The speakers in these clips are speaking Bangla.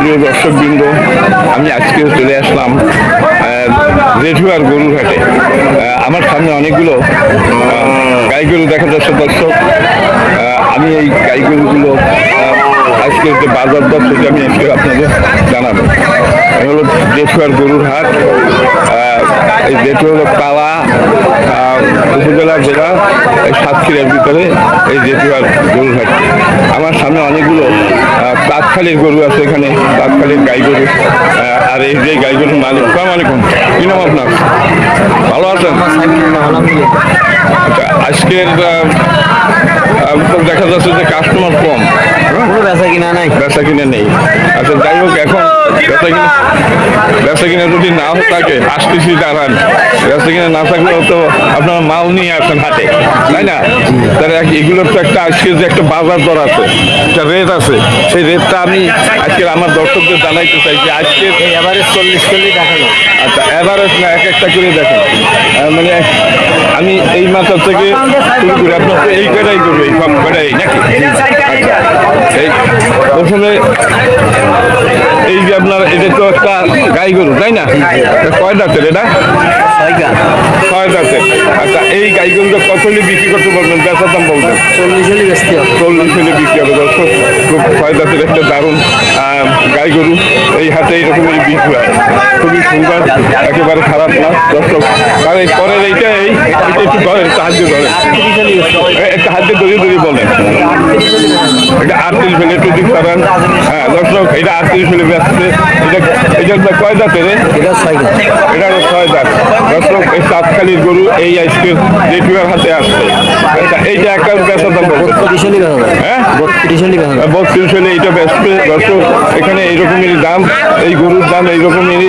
প্রিয় দর্শকবৃন্দ আমি আজকেও চলে আসলাম রেঠুয়ার গরুরহাটে আমার সামনে অনেকগুলো গাইগরু গাই গরু দেখা যাচ্ছে দর্শক। আমি এই গাই গরুগুলো আহ, আজকের যে বাজার দর সেটা আমি আজকে আপনাদের জানাব। এটা হলো জেঠুয়ার গরুর হাট এই জেঠুয়া হলো কালা উপজেলা, জেলা, এই সাতক্ষীরার ভিতরে এই জেঠুয়ার গরুর হাট। আমার সামনে অনেকগুলো তাঁতখালির গরু আছে এখানে তাঁতখালির গাই গরু আর এই যে গাই গরুর মালিক। সালাম আলাইকুম। কি নাম আপনার? ভালো আছেন? আচ্ছা আজকের দেখা যাচ্ছে যে কাস্টমার কম। বেচা কিনা নাই? বেচা কিনে নেই। আচ্ছা যাই হোক এখন বেচা কিনে বেচা কিনে যদি নাও থাকে আসতেছি দাঁড়ান। বেচা কিনে না থাকলে তো আপনারা মাল নিয়ে আসেন হাটে। তাই না? তাহলে এগুলোর তো একটা আজকে যে একটা বাজার দর আছে একটা রেট আছে সেই রেটটা আমি আজকে আমার দর্শকদের জানাইতে চাই যে আজকে এবারে চল্লিশ চল্লিশ দেখা যায় আচ্ছা এভারেজ না এক একটা করে দেখেন। মানে আমি এই মাথা থেকে শুরু করি। আপনার এই কটাই করবে? এই সব কটাই নাকি? আচ্ছা এই প্রথমে এই যে আপনার এটা তো একটা গাই গরু তাই না? কয় দাঁতের এটা? ছয় দাঁতের। আচ্ছা এই গাই গরুটা কত হলে বিক্রি করতে পারবেন? বেচার দাম বলবেন। চল্লিশ হলে চল্লিশ হলে বিক্রি হবে। দর্শক খুব ছয় দাঁতের একটা দারুণ গাই গরু এই হাতে এইরকমই বিক্রি হয়। খুবই সুন্দর একেবারে খারাপ না। দর্শক আর এই পরের এইটা এই এটা একটু ধরেন সাহায্য হবে। একটা হাতে দড়িয়ে দড়িয়ে বলেন। এটা আটত্রিশ একটু দিক করেন। হ্যাঁ দর্শক এটা আটত্রিশ হলে ব্যস্ত এটা এটা কয় দাঁতের এটা ছয়টা এটা ছয় দাঁত দর্শক এই সাতখালির গরু এই আজকের জেঠুয়ার হাতে আসছে। এইটা একটা বেচার দাম বত্রিশ হলে হ্যাঁ? বত্রিশ হলে বত্রিশ হলে এইটা ব্যস্ত দর্শক এখানে এইরকমেরই দাম। এই গরুর দাম এইরকমেরই।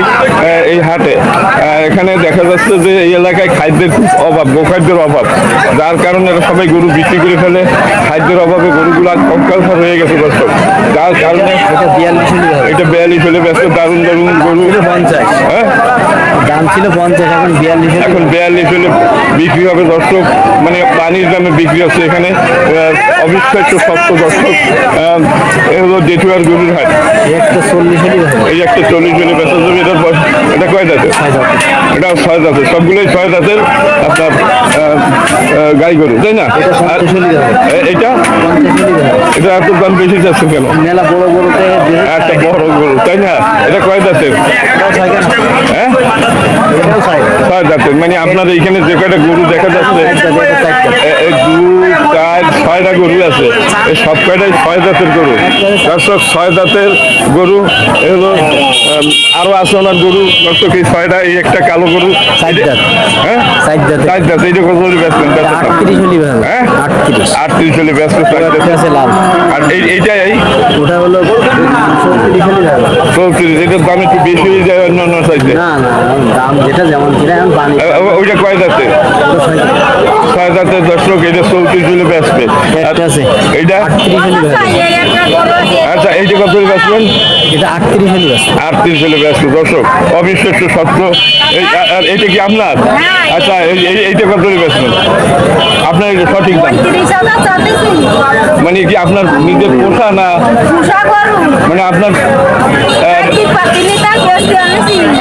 এখানে দেখা যাচ্ছে যে এই এলাকায় খাদ্যের খুব অভাব গোখাদ্যের অভাব। যার কারণে সবাই গরু বিক্রি করে ফেলে। খাদ্যের অভাবে গরুগুলো কঙ্কালসার হয়ে গেছে দর্শক যার কারণে এটা বিয়াল্লিশ হলে হলে ব্যস্ত দারুণ দারুণ গরু। পঞ্চাশ। হ্যাঁ? দাম ছিল পঞ্চাশ এখন বিয়াল্লিশ হলে এখন বিয়াল্লিশ হলে বিক্রি হবে দর্শক। মানে পানির দামে বিক্রি হচ্ছে এখানে। অবিশ্বাস্য সত্য দর্শক। হলো জেঠুয়ার গরুর হাট। একটা চল্লিশ হলে এই একটা চল্লিশ বেচা যাবে এটার এটা কয় দাঁতের ছয় দাঁতের। এটা ছয় আছে সবগুলোই ছয় আছে আপনার গাই গরু তাই না? এটা এটা? এত দাম বেশি যাচ্ছে কেন? মেলা বড় একটা বড় গরু তাই না? এটা কয় না হ্যাঁ? ছয়। মানে আপনার এইখানে যে কয়টা গরু দেখা যাচ্ছে দুই চার ছয়টা গরু আছে। এই সব কয়টাই ছয় দাঁতের গরু। দর্শক ছয় দাঁতের গরু এগুলো উম, আরও আছে ওনার গরু। দর্শক এই ছয়টা এই একটা কালো গরু। হ্যাঁ? এইটা কত হলে হ্যাঁ? আটত্রিশ। হলে ব্যস্ত লাল। আর এই এইটা এই? ওটা হলো চৌত্রিশ এটার দাম একটু বেশি হয়ে যায় অন্য অন্য সাইজে না না দাম যেটা যেমন ওইটা কয় দাঁতে ছয় দর্শক এটা চৌত্রিশ হলে বেচবে যায়। আচ্ছা এইটা কত বেচবেন এটা আটত্রিশ হলে বেচা আটত্রিশ হলে ব্যস্ত দর্শক অবিশ্বাস্য সত্য। এই আর এটা কি আপনার? আচ্ছা এই- এই- এইটা কত বেচবেন আপনার এটা সঠিক দাম। মানে কি আপনার নিজের পোষা না? মানে আপনার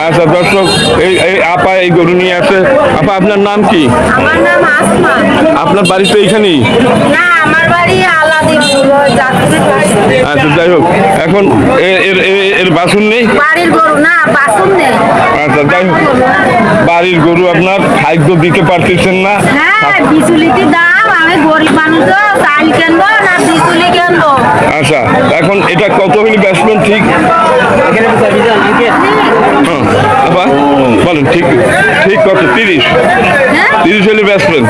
আচ্ছা দর্শক এই এই আপা এই গরু নিয়ে আসে আপা আপনার নাম কি? আমার নাম আসমা। আপনার বাড়ি তো এইখানেই? আচ্ছা যাই হোক এখন এর এর- এর বাসন নেই? বাড়ির গরু না বাসন নেই। আচ্ছা যাই হোক বাড়ির গরু আপনার খাদ্য দিতে পারতেছেন না। হ্যাঁ বিচুলিতে দাম আচ্ছা এখন এটা কত হলে বেচবেন ঠিক? হুম, আপা বলেন ঠিক ঠিক কত? তিরিশ। হ্যাঁ? তিরিশ হলে হলে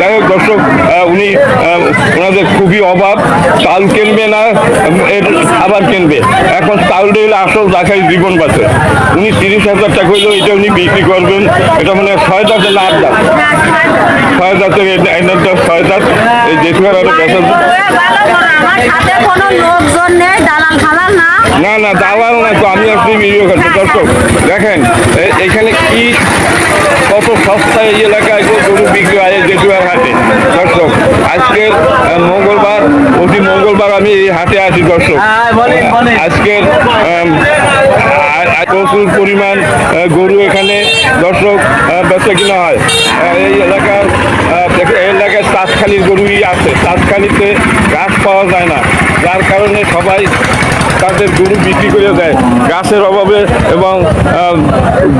যাই হোক দর্শক উনি ওনাদের খুবই অভাব। চাল কিনবে না খাবার কিনবে। এখন চাউলটা হলে আসল দেখাই জীবন বাঁচে। উনি তিরিশ হাজার টাকা হইলেও এটা উনি বিক্রি করবেন। এটা মানে ছয় দাঁতের না আট ছয় দাঁতের এটা এনার তো ছয় দাঁত এই জেঠুয়ার আরও বেচা আমার সাথে কোনো লোকজন নেই দালাল খালাল না। না না দালাল না তো আমি আপনি ভিডিও খাচ্ছি দর্শক দেখেন এখানে কি কত সস্তায় এই এলাকায় গরু বিক্রি হয় জেঠুয়ার হাটে? আজকের মঙ্গলবার প্রতি মঙ্গলবার আমি এই হাটে আসি দর্শক হ্যাঁ। আজকের প্রচুর পরিমাণ গরু এখানে দর্শক বেচা কিনা হয় এই এলাকার এলাকায় তাঁতখালির গরুই আছে। তাঁতখালিতে ঘাস পাওয়া যায় না। যার কারণে সবাই তাদের গরু বিক্রি করে দেয়। গাছের অভাবে এবং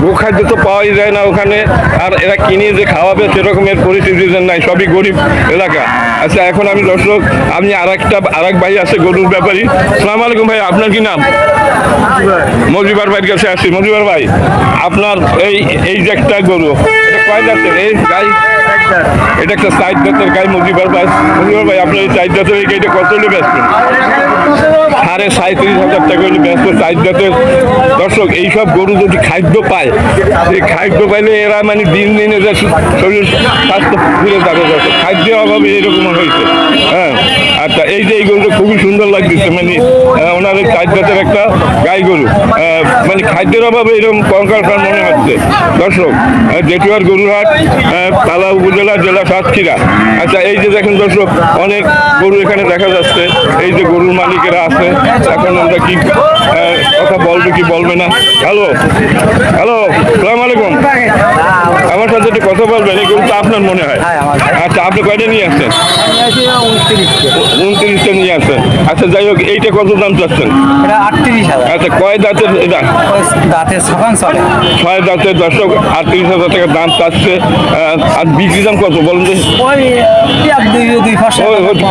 গোখাদ্য তো পাওয়াই যায় না ওখানে। আর এরা কিনে যে খাওয়াবে সেরকমের পরিস্থিতি নাই। সবই গরিব এলাকা। আচ্ছা এখন আমি দর্শক, আমি আর একটা আর এক ভাই আছে গরুর ব্যাপারী। সালাম আলাইকুম ভাই, আপনার কি নাম? মজিবার ভাইয়ের কাছে আসছি মজিবার ভাই, আপনার এই এই যে একটা গরু কয় জাতের এই গাই। এটা একটা সাইড জাতের গাই মজিবার ভাই। মজিবার ভাই আপনার এই সাইড জাতের এই গাইটা কত হলে বেচবেন সাড়ে সাঁত্রিশ হাজার টাকা হলে ব্যস্ত সাইড জাতের দর্শক, এইসব গরু যদি খাদ্য পায়, এই খাদ্য পাইলে এরা মানে দিন দিন এদের শরীর স্বাস্থ্য ফিরে যাবে। দর্শক, খাদ্যের অভাবে এরকম হয়েছে। হ্যাঁ। আচ্ছা এই যে এই গরুটা খুবই সুন্দর লাগতেছে মানে ওনার জাতের একটা গাই গরু। মানে খাদ্যের অভাবে এরকম কঙ্কাল খান মনে হচ্ছে। দর্শক জেঠুয়ার গরুরহাট আহ, তালা উপজেলা জেলা সাতক্ষীরা। আচ্ছা এই যে দেখেন দর্শক অনেক গরু এখানে দেখা যাচ্ছে। এই যে গরুর মালিকেরা আছে। এখন আমরা কি কথা বলবে কি বলবে না? হ্যালো? হ্যালো? সালাম আলাইকুম। আমার সাথে একটু কথা বলবেন এই গরুটা আপনার মনে হয়? হ্যাঁ, আচ্ছা আপনি কয়টা নিয়ে আসছেন? উনত্রিশ নিয়ে আসছেন আচ্ছা যাই হোক এইটা কত দাম চাচ্ছেন? এটা আটত্রিশ হাজার। আচ্ছা কয় দাঁতের এটা? দাঁতের ছয় দাঁতের দর্শক আটত্রিশ হাজার টাকা দাম চাচ্ছে। আর বিক্রি দাম কত বলুন ওই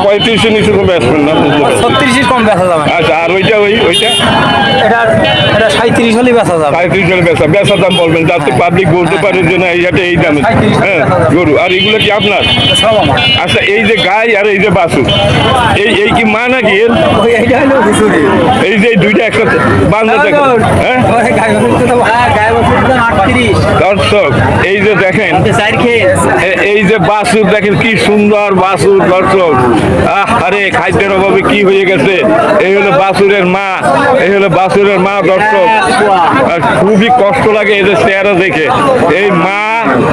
পঁয়ত্রিশে নিচে তো বেচবেন না? ছত্রিশের কম বেচা যাবে। আচ্ছা আর ওইটা ওই ওইটা? এটা এটা সাঁত্রিশ হলেই বেচা যাবে। সাঁত্রিশ জনের বেচা বেচা দাম বলবেন যাতে পাবলিক বলতে পারে যে না এই হাটে এই দামে। হ্যাঁ গরু আর এগুলো কি আপনার? আচ্ছা এই যে গাই আর এই যে বাছুর এই এই কি মা নাকি? এর এই যে এই দুইটা একসাথে বান্ধা দেখো। হ্যাঁ? হ্যাঁ আটত্রিশ। দর্শক এই যে দেখেন এই যে বাসুর দেখেন কি সুন্দর বাসুর দর্শক। আহ আরে খাদ্যের অভাবে কি হয়ে গেছে? এই হলো বাসুরের মা এই হলো বাসুরের মা দর্শক। আর খুবই কষ্ট লাগে এদের চেহারা দেখে। এই মা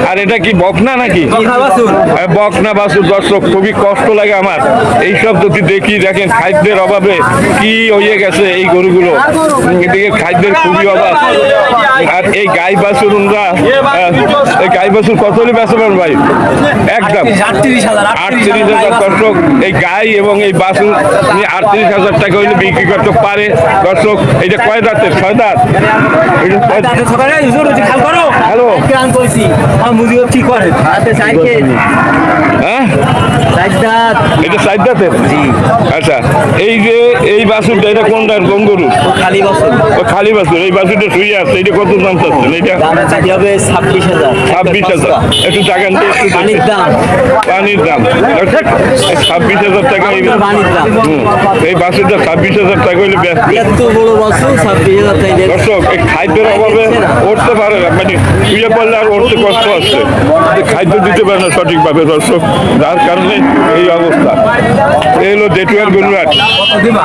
আর এটা কি বকনা নাকি? বকনা বাসুর দর্শক খুবই কষ্ট লাগে আমার। এইসব যদি দেখি দেখেন খাদ্যের অভাবে কি হয়ে গেছে এই গরুগুলো। এদিকে খাদ্যের খুবই অভাব। আর এই গাই আহ, এই গাই বাছুর কত হলে ভাই? একদম। আটত্রিশ হাজার দর্শক এই গাই এবং এই নিয়ে আটত্রিশ হাজার টাকা হইলে বিক্রি করতে পারে। দর্শক এইটা কয় দাঁতের? ছয় দাঁত? হ্যালো। মুজিব কি করে? হ্যাঁ? এটা আচ্ছা এই যে এই বাছুরটা এটা কোনটা? কোন গরু খালি বছর। ও খালি বাছুর এই বাছুরটা শুয়ে আছে এটা কত দাম চাচ্ছেন? এটা দামে চাইতে হবে ছাব্বিশ হাজার। ছাব্বিশ একটু। পানির দাম। পানির দাম। ছাব্বিশ হাজার টাকা পানির দাম হুম, এই বাছুরটা ছাব্বিশ হাজার টাকা হইলে ব্যস্ত এত বড় ছাব্বিশ হাজার টাকা দিয়ে দর্শক এই খাদ্যের অভাবে উঠতে পারে না। মানে শুয়ে পড়লে আর উঠতে কষ্ট যে খাদ্য দিতে পারে না সঠিকভাবে দর্শক। যার কারণে এই অবস্থা। এই হলো জেটুয়ার গরুরাট কত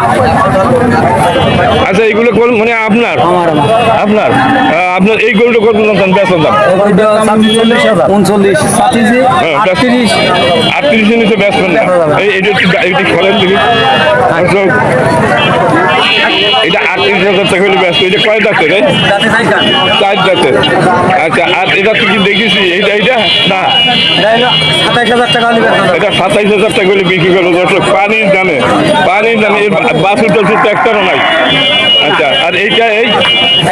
আচ্ছা এইগুলো কোন মানে আপনার? আপনার? আপনার এই গরুটা কত দাম? বেচা দাম? উনচল্লিশ। হাজার হ্যাঁ, আটত্রিশ। আটত্রিশের নিচে বেচবেন না। এই এটা খোলেন দেখি এটা আটত্রিশ হাজার টাকা হলে ব্যস্ত। এটা কয় দাঁতে রে চার দাঁতে আচ্ছা আর এটা তুই দেখেছি? এইটা এইটা? না। এটা সাতাইশ হাজার টাকা হলে বিক্রি করব। পানির দামে পানির দামে বাসুর টাসুর তো একটারও নাই। আচ্ছা এইটা এই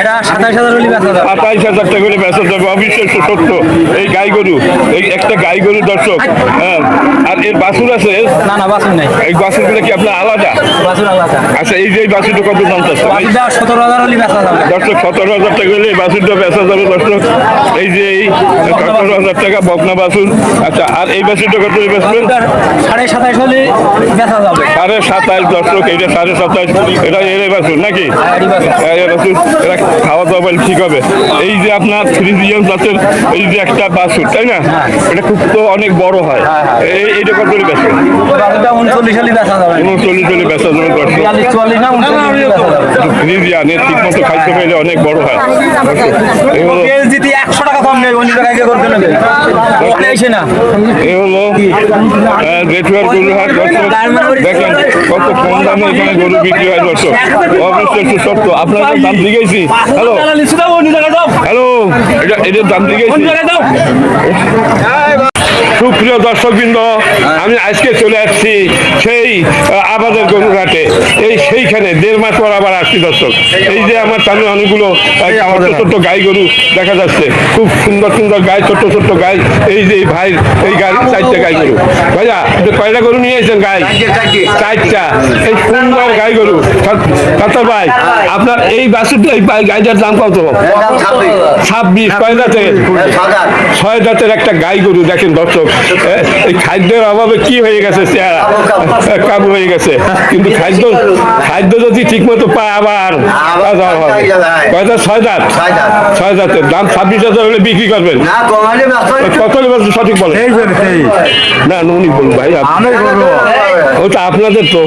এটা সাতাইশ হাজার হলে বেচা যাবে। সাতাইশ হাজার টাকা করে বেচা যাবে অবিশ্বাস্য সত্য। এই গাই গরু এই একটা গাই গরু দর্শক হ্যাঁ। আর এর বাছুর আছে? না না বাসুর নাই। এই বাছুরগুলো কি আপনার আলাদা? বাসুর আলাদা। আচ্ছা এই যে এই বাছুরটা কত দাম চাচ্ছে সতেরো হাজার হলে বেচা যাবে। দর্শক সতেরো হাজার টাকা হলে এই বাছুরটা বেচা যাবে দর্শক। এই যে এই সতেরো হাজার টাকা বকনা বাছুর। আচ্ছা আর এই বাছুরটা কত বেচবেন? সাড়ে সাতাইশ হলে বেচা যাবে। সাড়ে সাতাইশ দর্শক এইটা সাড়ে সাতাইশ এটা এর বাছুর নাকি? বাছুর। হ্যাঁ, এর খাওয়া দাওয়া বলে ঠিক হবে। এই যে আপনার ফ্রিজিয়ান জাতের এই যে একটা বাসুর তাই না? এটা খুব তো অনেক বড় হয়। এই এইটা কত করে বেচা উনচল্লিশ হলে বেচা যাবে উনচল্লিশ হলে বেচা যাবে। ফ্রিজিয়ান এর ঠিক মতো খাইতে পেলে অনেক বড় হয়। একশো টাকা কম নেই অন্য টাকা করতে নেবে। ওখানে এসে না। এ হলো আহ, জেঠুয়ার গরুহাট দর্শক দেখেন কত কম দামে এখানে গরু বিক্রি হয় দর্শক অবশ্যই সত্য আপনার দাম দিয়েছি হ্যালো হ্যালো এটা এটার দাম দাও সুপ্রিয় দর্শকবৃন্দ আমি আজকে চলে আসছি সেই আবাদের গরুঘাটে এই সেইখানে দেড় মাস পর আবার আসছি দর্শক। এই যে আমার সামনে অনেকগুলো আহ, ছোট্ট ছোট্ট গাই গরু দেখা যাচ্ছে। খুব সুন্দর সুন্দর গাই ছোট্ট ছোট্ট গাই। এই যে ভাই এই গাই চারটে গাই গরু। ভাইয়া কয়টা গরু নিয়ে এসেছেন গাই? চারটা এই সুন্দর গাই গরু। ভাই আপনার এই বাসুটা এই গাইটার দাম কত? ছাব্বিশ। কয় দাঁতের? ছয় দাঁতের একটা গাই গরু দেখেন দর্শক। এই খাদ্যের অভাবে কি হয়ে গেছে চেহারা? কাবু হয়ে গেছে। কিন্তু খাদ্য খাদ্য যদি ঠিক মতো পায় আবার কয়টা ছয় দাঁত? ছয় দাঁতের দাম ছাব্বিশ হাজার হলে বিক্রি করবেন। কত সঠিক বলে না না, উনি বলুন ভাই ওটা আপনাদের তো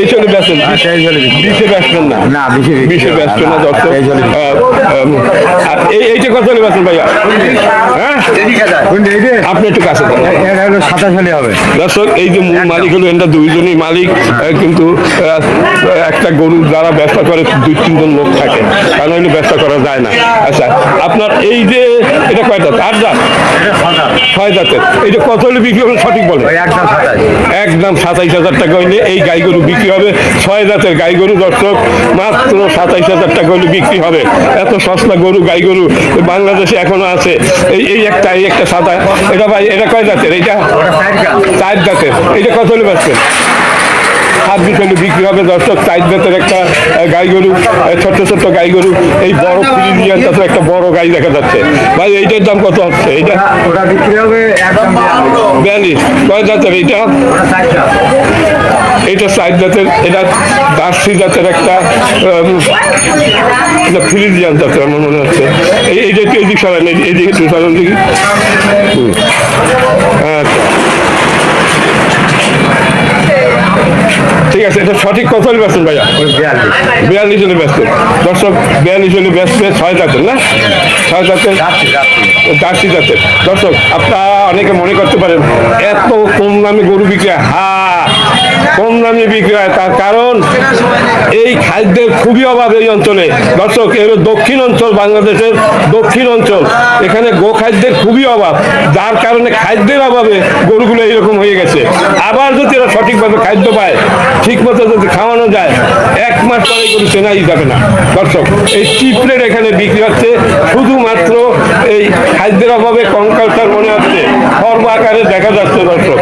এই চলে বেছেন বিশে বেচবেন না? না, বিশে বেচবেন না দর্শক? এইটা কত হলে ভাইয়া? হ্যাঁ? আপনি একটু কাছে। সাতাশ হলে হবে। দর্শক এই যে মূল মালিক হলো এটা দুইজনই মালিক কিন্তু একটা গরু যারা ব্যবসা করে দুই তিনজন লোক থাকে। কারণ হলে ব্যবসা করা যায় না। আচ্ছা আপনার এই যে এটা কয় দাঁত? আট দাঁত? ছয় দাঁতের এই যে কত হলে বিক্রি হবে সঠিক বলে একদম একদম সাতাইশ হাজার টাকা হইলে এই গাই গরু বিক্রি হবে। ছয় জাতের গাই গরু দর্শক মাত্র সাতাইশ হাজার টাকা হইলে বিক্রি হবে। এত সস্তা গরু গাই গরু বাংলাদেশে এখনও আছে। এই এই একটা এই একটা সাদা এটা ভাই এটা কয় যাচ্ছে এইটা চার দাঁতের এইটা কত হলে পাচ্ছেন ছাব্বিশ হলে বিক্রি হবে দর্শক জাতের একটা গাই গরু ছোট্ট ছোট্ট গাই গরু এই বড় ফ্রিজিয়ান তাতে একটা বড় গাই দেখা যাচ্ছে। ভাই এইটার দাম কত হচ্ছে? এইটা? ওটা বিক্রি হবে বিয়াল্লিশ। কয় জাতের এইটা? এটা সাইড জাতের এটা দার্সি জাতের একটা এটা জাতের আমার মনে হচ্ছে। এই এইটা একটু এদিক সরান এইদিকে একটু সরান দেখি। আচ্ছা। ঠিক আছে এটা সঠিক কত হলে ব্যস্ত ভাইয়া বিয়াল্লিশ। জনের হলে বেচছেন দর্শক বিয়াল্লিশ হলে ব্যস্ত ছয় জাতের না? ছয় জাতের? জার্সি জাতের। দর্শক আপনারা অনেকে মনে করতে পারেন এত কম দামে গরু বিক্রি হ্যাঁ। কম দামে বিক্রি হয় তার কারণ এই খাদ্যের খুবই অভাব এই অঞ্চলে। দর্শক, এর দক্ষিণ অঞ্চল বাংলাদেশের দক্ষিণ অঞ্চল, এখানে গো খাদ্যের খুবই অভাব। যার কারণে খাদ্যের অভাবে গরুগুলো এইরকম হয়ে গেছে। আবার যদি এরা সঠিকভাবে খাদ্য পায় ঠিক মতো যদি খাওয়ানো যায়, এক মাস পরে গরু চেনাই যাবে না। দর্শক, এই চিপড়ের এখানে বিক্রি হচ্ছে। শুধুমাত্র এই খাদ্যের অভাবে কঙ্কালসার মনে হচ্ছে। সর্ব আকারে দেখা যাচ্ছে দর্শক।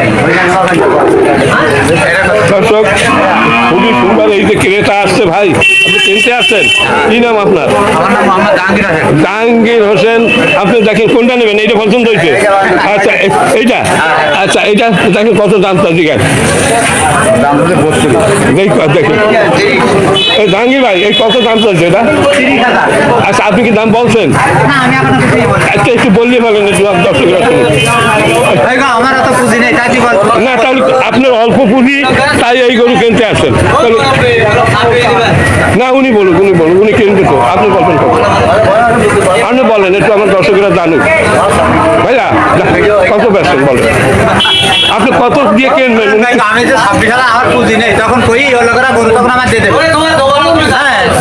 এই যে ক্রেতা আসছে ভাই। আপনি কিনতে আসছেন কি নাম আপনার? আমার নাম জাহাঙ্গীর হোসেন। আপনি দেখেন কোনটা নেবেন? এইটা পছন্দ হয়েছে? আচ্ছা এ- এইটা? আচ্ছা এইটা? দেখেন কত দাম জাহাঙ্গীর ভাই এই কত দাম চলছে এটা? আচ্ছা আপনি কি দাম বলছেন? আপনার আচ্ছা একটু বললে বলেন একটু দর্শকরা না তাহলে আপনার অল্প পুঁজি তাই এই গরু কিনতে আসেন। না উনি বলুন উনি বলুন উনি কেন্দ্র তো আপনি বলবেন আপনি বলেন একটু আমার দর্শকেরা জানুক। ভাইয়া কত ব্যস্ত বলেন। আপনি কত দিয়ে কিনবেন আমি যে ছাব্বিশ হাজার আমার পুঁজি নেই তখন কই ওই লোকেরা বলুন তখন আমার দিয়ে দেবে।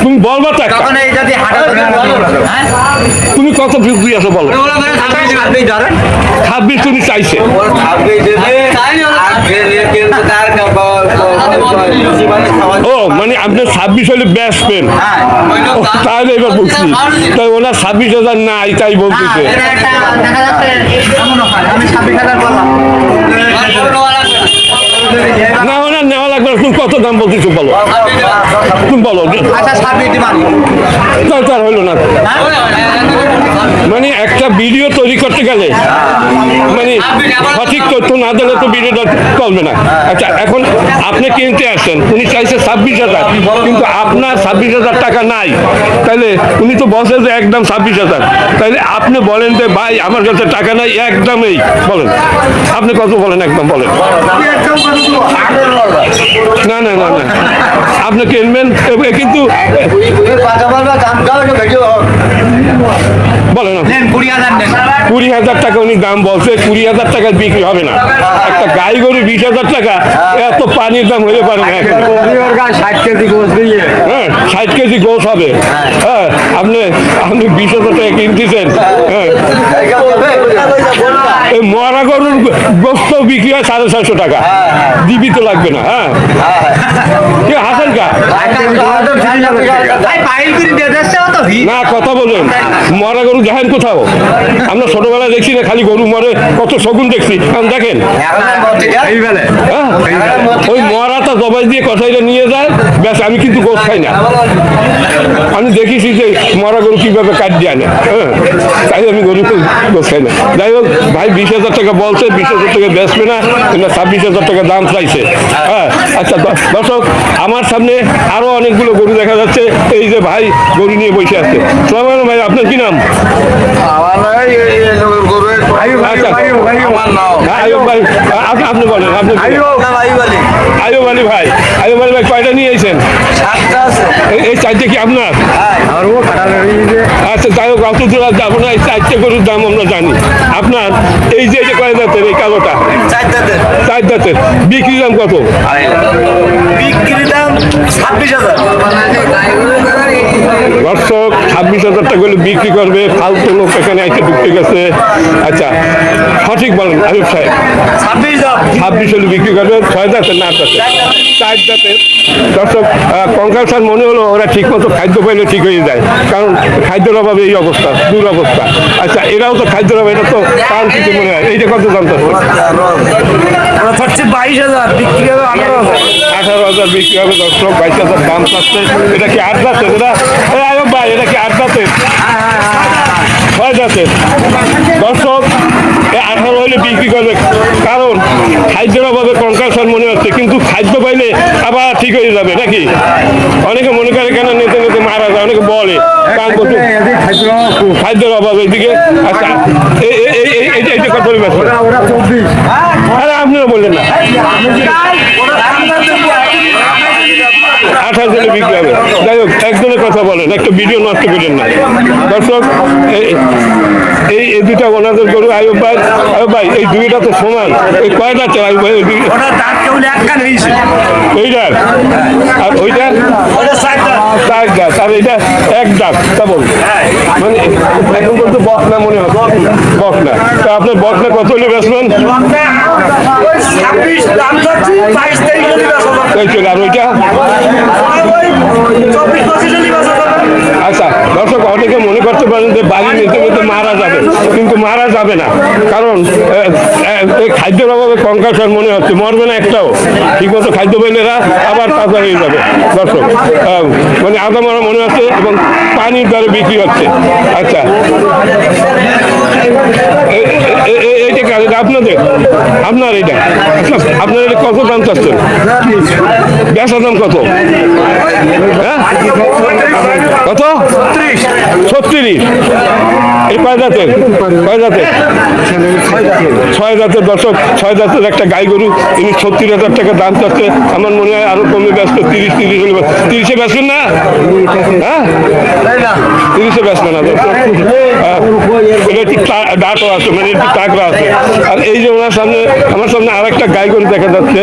তুমি বলবা তো একটা। হ্যাঁ? তুমি কত বিক্রি আছো বলো। ছাব্বিশ তুমি চাইছে। ও মানে আপনি ছাব্বিশ হলে হ্যাঁ। ও, তাহলে এবার বলছি তাই ওনার ছাব্বিশ হাজার নাই তাই বলতেছে। হয় না নেওয়া তুমি কত দাম বলতেছো বলো। তুমি বলো। আচ্ছা তার তার হইল না। মানে একটা ভিডিও তৈরি করতে গেলে মানে সঠিক তথ্য না দিলে তো ভিডিওটা চলবে না। আচ্ছা এখন আপনি কিনতে আসছেন উনি চাইছে ছাব্বিশ হাজার, কিন্তু আপনার ছাব্বিশ হাজার টাকা নাই। তাহলে উনি তো বসে যে একদম ছাব্বিশ হাজার। তাহলে আপনি বলেন যে, ভাই, আমার কাছে টাকা নাই, একদমই। বলেন। আপনি কত বলেন, একদম বলেন। না না না না। আপনি কিনবেন কিন্তু বলেন না কুড়ি হাজার নেন। কুড়ি হাজার টাকা উনি দাম বলছে কুড়ি হাজার টাকা বিক্রি হবে না। একটা গাই গরু বিশ হাজার টাকা এত পানির দাম হয়ে পারে না এখন। ষাট কেজি গোস দিয়ে। হ্যাঁ ষাট কেজি গোস হবে। হ্যাঁ আপনি আপনি বিশ হাজার টাকা কিনতেছেন। হ্যাঁ। এই মরা গরুর গোস্ত বিক্রি হয় সাড়ে ছয়শো টাকা। দিবি তো লাগবে না হ্যাঁ। কি হাসান কা? না কথা বলেন মরা গরু দেখেন কোথাও? আমরা ছোটবেলায় দেখছি না খালি গরু মরে কত শগুন দেখছি। দেখেন। ওই ওই মরাটা জবাই দিয়ে কষাইটা নিয়ে যায় ব্যাস আমি কিন্তু গোস খাই না আমি দেখেছি যে মরা গরু কীভাবে কাট আনে হ্যাঁ তাই আমি গরুকে গোস খাই না যাই হোক ভাই বিশ হাজার টাকা বলছে বিশ হাজার টাকা বেচবে না কিন্তু ছাব্বিশ হাজার টাকা দাম চাইছে হ্যাঁ আচ্ছা দর্শক আমার সামনে আরও অনেকগুলো গরু দেখা যাচ্ছে এই যে ভাই গরু নিয়ে বসে আছে সালাম ভাই আপনার কি নাম আচ্ছা হ্যাঁ, আপনি বলেন আপনি আয়ুব আলী ভাই আলী ভাই কয়টা নিয়ে এসেছেন এই- এই চারটে কি আপনার? আচ্ছা যাই হোক অত দূর আর যাব না এই চারটে গরুর দাম আমরা জানি। আপনার এই যে এই যে কয় দাঁতের এই কালোটা চার দাঁতের। বিক্রি দাম কত? বিক্রি দাম ছাব্বিশ হাজার। দর্শক ছাব্বিশ হাজার টাকা করে বিক্রি করবে ফালতু লোক এখানে এসে ঢুকতে গেছে। আচ্ছা সঠিক বলেন আয়ুব সাহেব। ছাব্বিশ ছাব্বিশ হলে বিক্রি করবে ছয় দাঁতের না আট দাঁতের? চার দাঁতের দর্শক কঙ্কাল স্যার মনে হলো ওরা ঠিক মতো খাদ্য পাইলে ঠিক হয়ে যায়। কারণ খাদ্যের অভাবে এই অবস্থা দুরবস্থা। আচ্ছা এরাও তো খাদ্যের অভাবে এটা তো কারণ কিছু মনে হয়। এইটা কত দাম চাচ্ছে বাইশ হাজার বিক্রি হবে আঠারো হাজার। আঠারো হাজার বিক্রি হবে দর্শক বাইশ হাজার দাম চাচ্ছে এটা কি আট দাঁতের এটা আয়ব ভাই এটা কি আট দাঁতের ছয় দাঁতের দর্শক আঠারো হলে বিক্রি করবে। কারণ খাদ্যের অভাবে কঙ্কাল হচ্ছে কিন্তু খাদ্য পাইলে আবার ঠিক হয়ে যাবে নাকি? অনেকে মনে করে কেন নেতে নেতে মারা যায় অনেকে বলে। খাদ্যের অভাব এইদিকে আচ্ছা এই- এই- এই- এই- এইটা কত আরে আপনিও বললেন না আঠাশ জনে বিক্রি হবে যাই হোক একজনের কথা বলেন একটা ভিডিও নষ্ট করেন না। দর্শক এই- এই দুটা ওনাদের গরু আয়ুব ভাই আয়ুব ভাই এই দুইটা তো সমান। এই কয়টা আছে আয়ুব ভাই ওইটার? আর ওইটার? চার আর এটা এক তা বলুন মানে এখন বলতে বকনা মনে হচ্ছে বকনা তা আপনার বকনা কত হলে বেচবেন? ওই ছাব্বিশ করতে পারেন যে বাড়ি নিতে নিতে মারা যাবে। কিন্তু মারা যাবে না। কারণ খাদ্যের অভাবে কঙ্কাসন মনে হচ্ছে। মরবে না একটাও। ঠিকমতো খাদ্য পেলে আবার তাজা হয়ে যাবে। দর্শক মানে আদা মারা মনে হচ্ছে এবং পানির দ্বারা বিক্রি হচ্ছে। আচ্ছা। এ- এ- এ- কার? এটা আপনাদের? আপনার এটা? আপনার এটা কত দাম চাচ্ছেন? বেচা দাম কত? হ্যাঁ? কত? ছত্রিশ। এই কয় জাতের? কয় জাতের? ছয় জাতের দর্শক, ছয় জাতের একটা গাই গরু, ইনি ছত্রিশ হাজার টাকা দাম চাচ্ছে। আমার মনে হয় আরও কমে ব্যস্ত তিরিশ তিরিশ হলে তিরিশে বেচবেন না? হ্যাঁ? তিরিশে বেচবেন না দর্শক। এটা একটু ডাটও আছে মানে একটু টাকরা আছে। আর এই যে ওনার সামনে আমার সামনে আর একটা গাই গরু দেখা যাচ্ছে।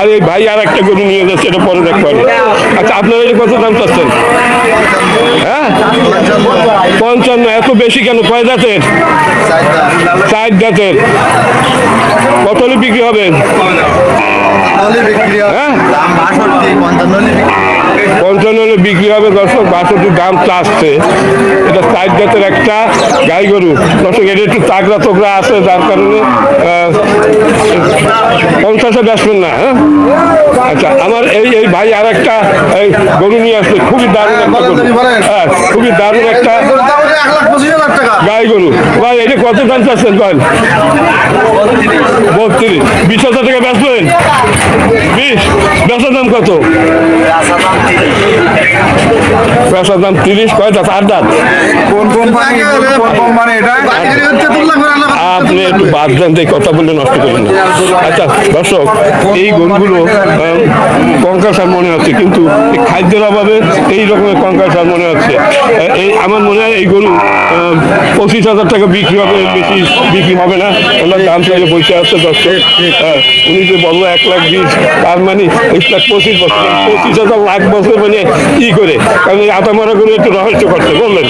আর এই ভাই আর একটা গরু নিয়ে যাচ্ছে এটা পরে দেখতে পারি আচ্ছা আপনারা এটা কত দাম চাচ্ছেন? হ্যাঁ? পঞ্চান্ন এত বেশি কেন? কয় জাতের চার জাতের কত বিক্রি হবে? হ্যাঁ? পঞ্চান্ন হলে বিক্রি হবে দর্শক বাষট্টি দাম চাচ্ছে এটা চার জাতের একটা গাই গরু। দর্শক এটা একটু তাগড়া তোগড়া আছে যার কারণে পঞ্চাশে ব্যাসবেন না হ্যাঁ? আচ্ছা আমার এই এই ভাই আর একটা এই গরু নিয়ে আসছে খুবই দারুণ একটা গরু। হ্যাঁ খুবই দারুণ একটা গাই গরু। ভাই এটা কত দাম চাচ্ছেন ভাই? বত্রিশ। বিশ হাজার টাকা বেচবেন? বিশ। বেচার দাম কত? পেঁচার দাম তিরিশ। চার দাঁত? কোন কোম্পানি কোন কোম্পানি এটা? আপনি একটু বাদ দেন দিয়ে কথা বললে নষ্ট করবেন না। আচ্ছা দর্শক এই গরুগুলো কঙ্কাসার মনে হচ্ছে কিন্তু এই খাদ্যের অভাবে এই রকমের কঙ্কাসার মনে হচ্ছে। এই আমার মনে হয় এই গরু পঁচিশ হাজার টাকা বিক্রি হবে বেশি বিক্রি হবে না। ওনার দাম চাইলে পয়সা আসছে দর্শক হ্যাঁ, উনি যে বলল এক লাখ বিশ তার মানে এক লাখ পঁচিশ বছর। পঁচিশ হাজার লাখ বছর মানে ই করে? কারণ এই আটা মারা করে একটু রহস্য করছে বললেন।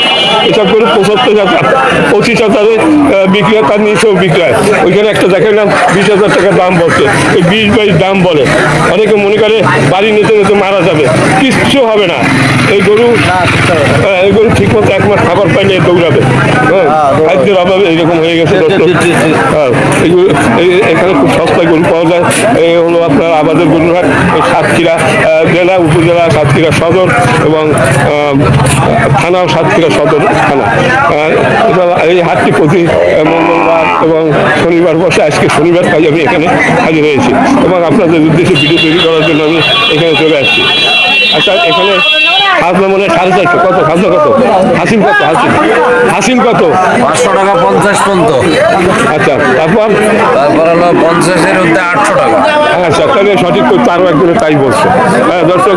এসব করে পঁচাত্তর হাজার পঁচিশ হাজারে বিক্রি হয় তার নিচেও বিক্রি হয়। ওইখানে একটা দেখালাম বিশ হাজার টাকা দাম বলছে। ওই বিশ বাইশ দাম বলে। অনেকে মনে করে বাড়ি নিতে নিতে মারা যাবে। কিচ্ছু হবে না। এই গরু এই গরু ঠিক মতো এক মাস খাবার পাইলে দৌড়াবে হ্যাঁ খাদ্যের অভাবে এইরকম হয়ে গেছে হ্যাঁ, এইগুলো এই- এখানে খুব সস্তায় গরু পাওয়া যায়। এই হলো আপনার আমাদের গরুরহাট সাতক্ষীরা জেলা উপজেলা সাতক্ষীরা সদর এবং থানা সাতক্ষীরা সদর থানা। এই হাটটি প্রতি মঙ্গলবার এবং শনিবার বসে আজকে শনিবার কাজ আমি এখানে হাজির হয়েছি। এবং আপনাদের উদ্দেশ্যে ভিডিও তৈরি করার জন্য আমি এখানে চলে আসছি। আচ্ছা এখানে খাজনা মনে সাড়ে চারশো। কত? খাজনা কত? হাসিম কত? হাসিম। হাসিম কত? পাঁচশো টাকা পঞ্চাশ পর্যন্ত। আচ্ছা তারপর? তারপর হলো পঞ্চাশের মধ্যে আটশো টাকা। হ্যাঁ সঠিক আরও একজনে তাই বলছে। হ্যাঁ দর্শক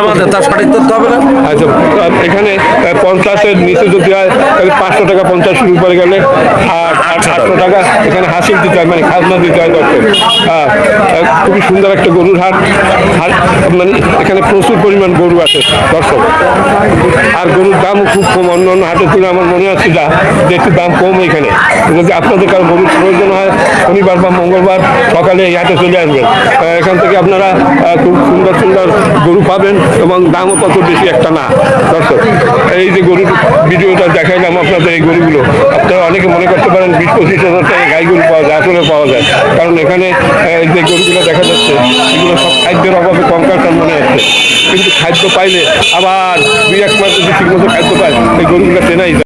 আমাদের তার সঠিক তথ্য হবে না? আচ্ছা এখানে পঞ্চাশের নিচে যদি হয় তাহলে পাঁচশো টাকা পঞ্চাশের উপরে গেলে আটশো টাকা। এখানে হাসিল দিতে হয় মানে খাজনা দিতে হয় দর্শক। হ্যাঁ খুবই সুন্দর একটা গরুর হাট। আর মানে এখানে প্রচুর পরিমাণ গরু আছে, দর্শক। আর গরুর দামও খুব কম, অন্য অন্য হাটের তুলনায় আমার মনে হচ্ছে যা, যে একটু দাম কম এখানে। যদি আপনাদের কারও গরুর প্রয়োজন হয়, শনিবার বা মঙ্গলবার সকালে এই হাটে চলে আসবেন। এখান থেকে আপনারা খুব সুন্দর সুন্দর গরু পাবেন এবং দামও তত বেশি একটা না, দর্শক। এই যে গরুর ভিডিওটা দেখাইলাম আপনাদের এই গরুগুলো, আপনারা অনেকে মনে করতে পারেন বিশ পঁচিশ হাজার টাকা গাই গরু পাওয়া যায়, আসলে পাওয়া যায়। কারণ এখানে যে গরুগুলো দেখা যাচ্ছে, এগুলো সব খাদ্যের অভাবে কঙ্কালটার মনে হচ্ছে। কিন্তু খাদ্য পাইলে আবার দুই এক মাস ঠিক মতো খাদ্য পায় এই গরুগুলো টেনাই